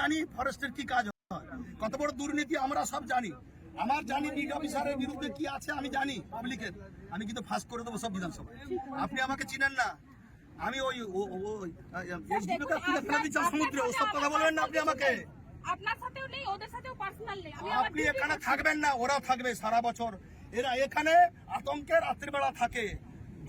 জানি ফরেস্টের কি কাজ হয়। কত বড় দুর্নীতি আমরা সব জানি। আমার জানি বিড অফিসারের বিরুদ্ধে কি আছে আমি জানি পাবলিকের। আমি কিন্তু ফাঁস করে দেবো সব বিধানসভায়। আপনি আমাকে চিনেন না। আমি ওই ফেলে সমুদ্রে। ওসব কথা বলবেন না আপনি আমাকে? আপনি এখানে থাকবেন না ওরাও থাকবে সারা বছর। এরা এখানে আতঙ্কে রাত্রিবেলা থাকে।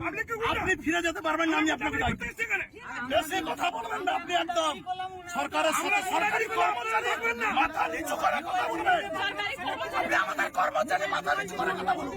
আপনি? ফিরে যেতে পারবেন না আমি আপনাকে বেশি কথা বলবেন না আপনি একদম। সরকারের সাথে সরকারি কর্মচারী মাথা নিচু করে কথা বলবেন আপনি আমাদের কর্মচারী মাথা নিচু করে কথা বলুন।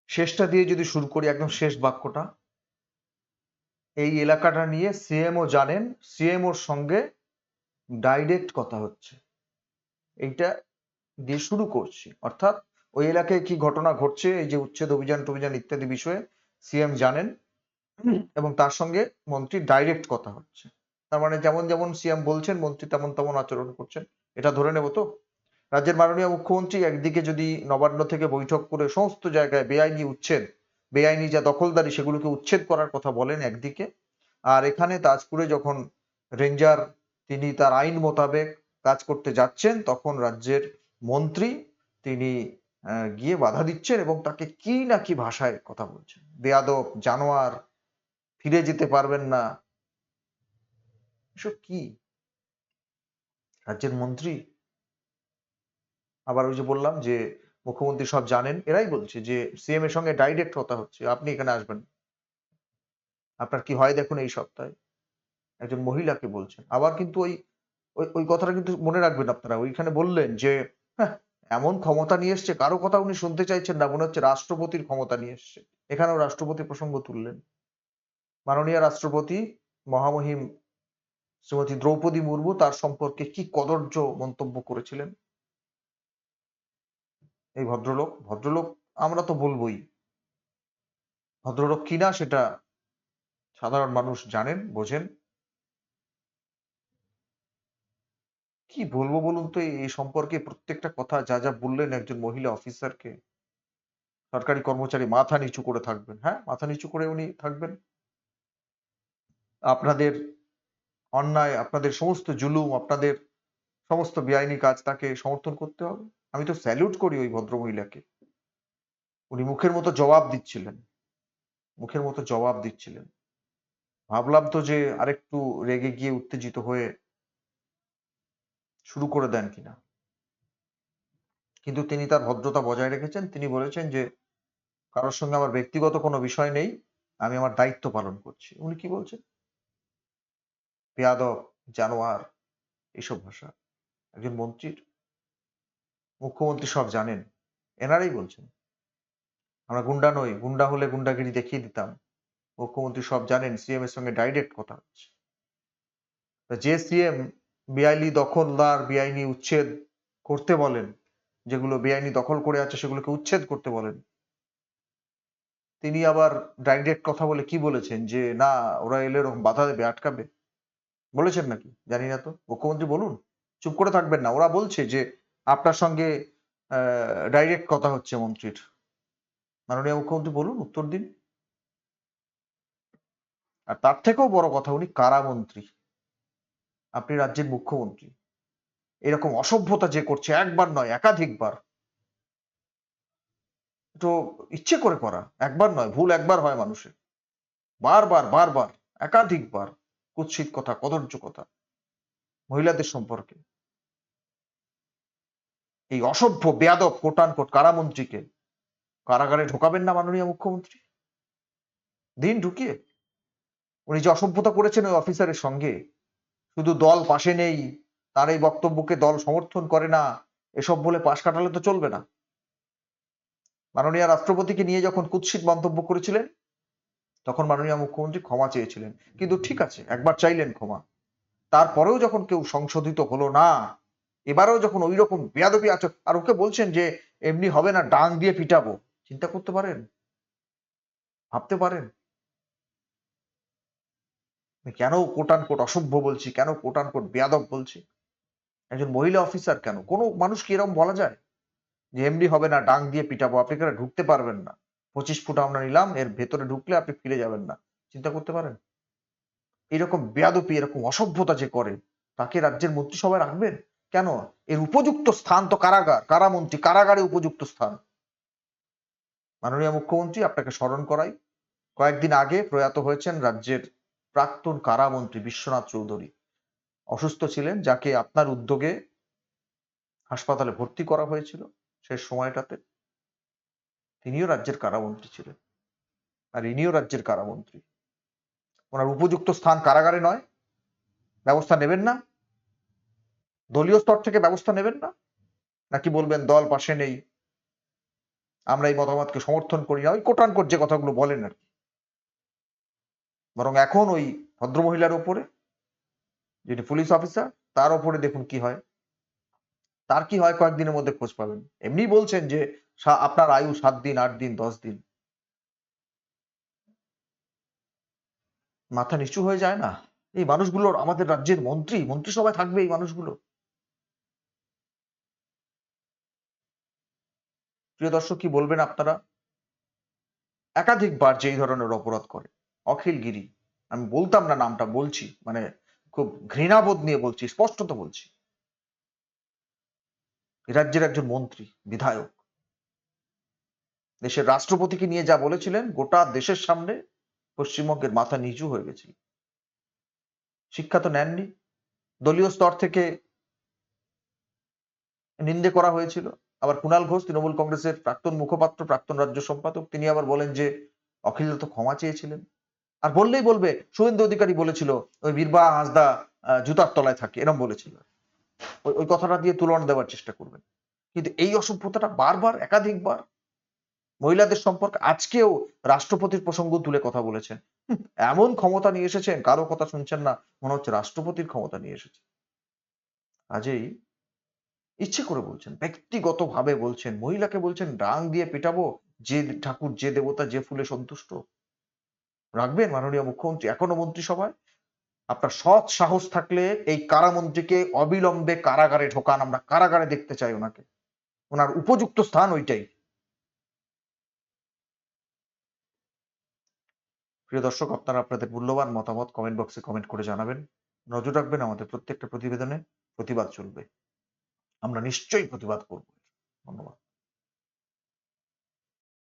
শেষটা দিয়ে যদি শুরু করি একদম শেষ বাক্যটা, এই এলাকাটা নিয়ে সিএমও জানেন, সিএমওর সঙ্গে ডাইরেক্ট কথা হচ্ছে। এইটা দিয়ে শুরু করছি। অর্থাৎ ওই এলাকায় কি ঘটনা ঘটছে, এই যে উচ্ছেদ অভিযান টভিযান ইত্যাদি বিষয়ে সিএম জানেন এবং তার সঙ্গে মন্ত্রী ডাইরেক্ট কথা হচ্ছে। তার মানে যেমন যেমন সিএম বলছেন, মন্ত্রী তেমন তেমন আচরণ করছেন। এটা ধরে নেব তো? রাজ্যের মাননীয় মুখ্যমন্ত্রী একদিকে যদি নবান্ন থেকে বৈঠক করে সমস্ত জায়গায় বেআইনি উচ্ছেদ, বেআইনি যা দখলদারি সেগুলোকে উচ্ছেদ করার কথা বলেন একদিকে, আর এখানে তাজপুরে যখন রেঞ্জার তিনি তার আইন মোতাবেক কাজ করতে যাচ্ছেন, তখন রাজ্যের মন্ত্রী তিনি গিয়ে বাধা দিচ্ছেন এবং তাকে কি না কি ভাষায় কথা বলছেন। বেয়াদব জানোয়ার ফিরে যেতে পারবেন না। এসব কি? রাজ্যের মন্ত্রী আবার ওই যে বললাম যে মুখ্যমন্ত্রী সব জানেন, এরাই বলছে যে সিএম এর সঙ্গে ডাইরেক্ট কথা হচ্ছে, আপনি এখানে আসবেন আপনার কি হয় দেখুন এই সপ্তাহে। একজন মহিলাকে বলছেন। আবার কিন্তু ওই ওই কথাটা কিন্তু মনে রাখবেন আপনারা, ওইখানে বললেন যে হ্যাঁ এমন ক্ষমতা নিয়ে এসছে, কারও কথা উনি শুনতে চাইছেন না, মনে হচ্ছে রাষ্ট্রপতির ক্ষমতা নিয়ে এসছে। এখানেও রাষ্ট্রপতি প্রসঙ্গ তুললেন। মাননীয় রাষ্ট্রপতি মহামহিম শ্রীমতী দ্রৌপদী মুর্মু তার সম্পর্কে কি কদর্য মন্তব্য করেছিলেন? এই ভদ্রলোক ভদ্রলোক আমরা তো বলবোই। ভদ্রলোক কিনা সেটা সাধারণ মানুষ জানেন, বোঝেন। কি বলব বলুন তো, এই সম্পর্কে প্রত্যেকটা কথা, যা যা বললেন একজন মহিলা অফিসারকে। সরকারি কর্মচারী মাথা নিচু করে থাকবেন হ্যাঁ? মাথা নিচু করে উনি থাকবেন। আপনাদের অন্যায়, আপনাদের সমস্ত জুলুম, আপনাদের সমস্ত বেআইনি কাজ তাকে সমর্থন করতে হবে। আমি তো স্যালুট করি ওই ভদ্র মহিলাকে উনি মুখের মতো জবাব দিচ্ছিলেন। মুখের মতো জবাব দিচ্ছিলেন। ভাবলাম তো যে আরেকটু রেগে গিয়ে উত্তেজিত হয়ে শুরু করে দেন কিনা। কিন্তু তিনি তার ভদ্রতা বজায় রেখেছেন। তিনি বলেছেন যে, কারোর সঙ্গে আমার ব্যক্তিগত কোনো বিষয় নেই। আমি আমার দায়িত্ব পালন করছি। উনি কি বলছেন? পেয়াদব জানোয়ার, এসব ভাষা। একজন মন্ত্রীর মুখ্যমন্ত্রী সব জানেন। এনারাই বলছেন। আমরা গুন্ডা নই, গুন্ডা হলে গুন্ডাগিরি দেখিয়ে দিতাম। মুখ্যমন্ত্রী সব জানেন সিএম এর সঙ্গে ডাইরেক্ট কথা হচ্ছে। যে সিএম বেআইনি দখলদার, বেআইনি উচ্ছেদ করতে বলেন, যেগুলো বেআইনি দখল করে আছে, সেগুলোকে উচ্ছেদ করতে বলেন, তিনি আবার ডাইরেক্ট কথা বলে কি বলেছেন? যে না, ওরা এলে এরকম বাধা দেবে, আটকাবে। বলেছেন নাকি? জানি না তো। মুখ্যমন্ত্রী বলুন। চুপ করে থাকবেন না। ওরা বলছে যে আপনার সঙ্গে ডাইরেক্ট কথা হচ্ছে মন্ত্রীর। মাননীয় মুখ্যমন্ত্রী, বলুন উত্তর দিন। আর তার থেকেও বড় কথা, উনি কারামন্ত্রী আপনি রাজ্যের মুখ্যমন্ত্রী। এরকম অসভ্যতা যে করছে, একবার নয়, একাধিকবার। তো ইচ্ছে করে করা, একবার নয়, ভুল একবার হয় মানুষের। বারবার বারবার, একাধিকবার, কুৎসিত কথা, কদর্য কথা, মহিলাদের সম্পর্কে। এই অসভ্য, বেয়াদব কোটান কোট কারামন্ত্রীকে কারাগারে ঢোকাবেন না মাননীয় মুখ্যমন্ত্রী? দিন ঢুকিয়ে। উনি যে অসভ্যতা করেছেন ওই অফিসারের সঙ্গে, শুধু দল পাশে নেই, তার এই বক্তব্যকে দল সমর্থন করে না, এসব বলে পাশ কাটালে তো চলবে না। মাননীয় রাষ্ট্রপতিকে নিয়ে যখন কুৎসিত মন্তব্য করেছিলেন, তখন মাননীয় মুখ্যমন্ত্রী ক্ষমা চেয়েছিলেন। কিন্তু ঠিক আছে, একবার চাইলেন ক্ষমা। তারপরেও যখন কেউ সংশোধিত হলো না এবারেও যখন ওই রকম বেয়াদবি আছে, আর ওকে বলছেন যে এমনি হবে না, ডাং দিয়ে পিটাবো, চিন্তা করতে পারেন? ভাবতে পারেন? কেন কোটান কোট অসভ্য বলছি? কেন কোটান কোট বেয়াদব বলছি? একজন মহিলা অফিসার কেন? কোনো মানুষ কি এরকম বলা যায়? যে এমনি হবে না, ডাং দিয়ে পিটাবো, আপনি কেন ঢুকতে পারবেন না? পঁচিশ ফুট আমরা নিলাম, এর ভেতরে ঢুকলে আপনি ফিরে যাবেন না। চিন্তা করতে পারেন? এরকম বেয়াদপি, এরকম অসভ্যতা যে করে, তাকে রাজ্যের মন্ত্রিসভায় রাখবেন? কেন? এর উপযুক্ত স্থান তো কারাগার, কারামন্ত্রী কারাগারে উপযুক্ত স্থান। মাননীয় মুখ্যমন্ত্রী, আপনাকে স্মরণ করাই, কয়েকদিন আগে প্রয়াত হয়েছেন রাজ্যের প্রাক্তন কারামন্ত্রী বিশ্বনাথ চৌধুরী। অসুস্থ ছিলেন, যাকে আপনার উদ্যোগে হাসপাতালে ভর্তি করা হয়েছিল শেষ সময়টাতে। তিনিও রাজ্যের কারামন্ত্রী ছিলেন। আর ইনিও রাজ্যের কারামন্ত্রী। ওনার উপযুক্ত স্থান কারাগারে নয়। ব্যবস্থা নেবেন না। দলীয় স্তর থেকে ব্যবস্থা নেবেন না? নাকি বলবেন দল পাশে নেই? আমরা এই মতামতকে সমর্থন করি না। ওই কোটানকোট যে কথাগুলো বলেন আর কি। বরং এখন ওই ভদ্রমহিলার ওপরে, যিনি পুলিশ অফিসার, তার ওপরে দেখুন কি হয়। তার কি হয় কয়েকদিনের মধ্যে খোঁজ পাবেন। এমনি বলছেন যে আপনার আয়ু সাত দিন, আট দিন, দশ দিন। মাথা নিচু হয়ে যায় না। এই মানুষগুলোর আমাদের রাজ্যের মন্ত্রী। মন্ত্রিসভায় থাকবে এই মানুষগুলো। প্রিয় দর্শক, কি বলবেন আপনারা? একাধিকবার যে ধরনের অপরাধ করে, অখিল গিরি, আমি বলতাম না নামটা, বলছি মানে খুব ঘৃণাবোধ নিয়ে বলছি, স্পষ্টত বলছি। রাজ্যের একজন মন্ত্রী, বিধায়ক। দেশের রাষ্ট্রপতিকে নিয়ে যা বলেছিলেন, গোটা দেশের সামনে পশ্চিমবঙ্গের মাথা নিচু হয়ে গেছিল। শিক্ষা তো নেননি। দলীয় স্তর থেকে নিন্দে করা হয়েছিল। আবার কুণাল ঘোষ, তৃণমূল কংগ্রেসের প্রাক্তন মুখপাত্র, প্রাক্তন রাজ্য সম্পাদক, তিনি আবার বলেন যে অখিল তো ক্ষমা চেয়েছিলেন। আর বললেই বলবে, শুভেন্দু অধিকারী বলেছিল, ওই বীরবা হাসদা জুতার তলায় থাকে, এরম বলেছিল। ওই ওই কথাটা দিয়ে তুলনা দেওয়ার চেষ্টা করবেন। কিন্তু এই অসভ্যতাটা বারবার, একাধিকবার মহিলাদের সম্পর্কে আজকেও রাষ্ট্রপতির প্রসঙ্গ তুলে কথা বলেছেন। এমন ক্ষমতা নিয়ে এসেছেন, কারও কথা শুনছেন না, মনে হচ্ছে রাষ্ট্রপতির ক্ষমতা নিয়ে এসেছে। কাজেই ইচ্ছে করে বলছেন, ব্যক্তিগতভাবে বলছেন, মহিলাকে বলছেন ডাং দিয়ে পেটাবো, যে ঠাকুর, যে দেবতা, যে ফুলে সন্তুষ্ট। রাখবেন মাননীয় মুখ্যমন্ত্রী, এখনও মন্ত্রিসভায়? আপনার সৎ সাহস থাকলে এই কারামন্ত্রীকে অবিলম্বে কারাগারে ঢোকান, আমরা কারাগারে দেখতে চাই ওনাকে। ওনার উপযুক্ত স্থান ওইটাই। প্রিয় দর্শক, আপনারা আপনাদের মূল্যবান মতামত কমেন্ট বক্সে কমেন্ট করে জানাবেন। নজর রাখবেন আমাদের প্রত্যেকটা প্রতিবেদনে, প্রতিবাদ চলবে। আমরা নিশ্চয়ই প্রতিবাদ করব। ধন্যবাদ।